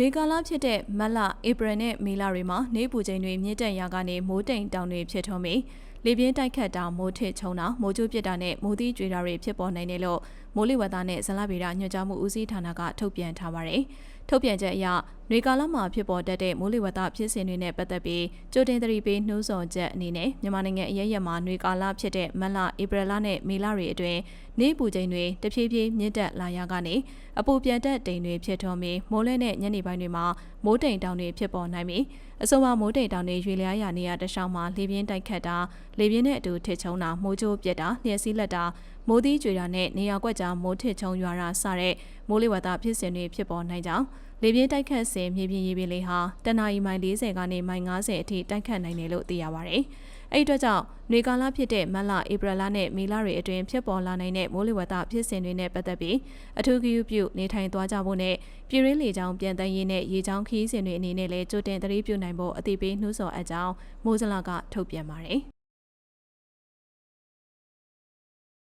နွေကာလဖြစ်တဲ့မတ်လဧပြီနဲ့မေလတွေမှာနေပူချိန်တွေမြင့်တက်ရာကနေမိုးတိမ်တောင်တွေဖြစ်ထွန်းပြီးလေပြင်းတိုက်ခတ်တာမိုးထစ်ချုံတာမိုးကျိုးပစ်တာနဲ့မိုးသီးကြွေတာတွေဖြစ်ပေါ်နိုင်တယ်လို့မိုးလေဝသနဲ့ဇလဗေဒညွှန်ကြားမှုဦးစီးဌာနကထုတ်ပြန်ထားပါတယ်။ထုတ်ပြန်ချက်အရ နွေကာလမှာဖြစ်ပေါ်တတ်တဲ့မိုးလေဝသဖြစ်စဉ်တွေနဲ့ပတ်သက်ပြီးကြိုတင်သတိပေးနှိုးဆော်ချက်အနေနဲ့မြန်မာနိုင်ငံအရေးရမှာနွေကာလဖြစ်တဲ့မတ်လဧပြီလနဲ့မေလတွေအတွင်းနေပူချိန်တွေတဖြည်းဖြည်းမြင့်တက်လာရကနေအပူပြန်တက်တိမ်တွေဖြစ်ထွန်းပြီးမိုးလဲနဲ့ညနေပိုင်းတွေမှာမိုးတိမ်တောင်တွေဖြစ်ပေါ်နိုင်ပြီးအဆိုပါမိုးတိမ်တောင်တွေရွေလျားရာနေရာတခြားမှာလေပြင်းတိုက်ခတ်တာလေပြင်းနဲ့အတူထစ်ချုံတာမိုးကြိုးပြက်တာလျှက်စီးလက်တာမိုးသီးကြွေတာနဲ့နေရာကွက်ကြားမိုးထစ်ချုံရွာတာစတဲ့မိုးလေဝသဖြစ်စဉ်တွေဖြစ်ပေါ်နိုင်ကြောင်းလေပြင်းတိုက်ခတ်စဉ်မြေပြင်ရေပြင်လေဟာတနအီမိုင်40ကနေမိုင်90အထိတိုက်ခတ်နိုင်တယ်လို့သိရပါဗျ။အဲ့ဒီအတွက်ကြောင့်နွေကာလဖြစ်တဲ့မတ်လဧပြီလနဲ့မေလတွေအတွင်းဖြစ်ပေါ်လာနိုင်တဲ့မိုးလေဝသဖြစ်စဉ်တွေနဲ့ပတ်သက်ပြီးအထူးဂရုပြုနေထိုင်သွားကြဖို့နဲ့ပြည်ရင်းလေကြောင်းပြန်တန်းရေးနဲ့ရေကြောင်းခီးစဉ်တွေအနေနဲ့လည်းကြိုတင်သတိပြုနိုင်ဖို့အသိပေးနှိုးဆော်အပ်ကြောင်းမိုးစလာကထုတ်ပြန်ပါတယ်။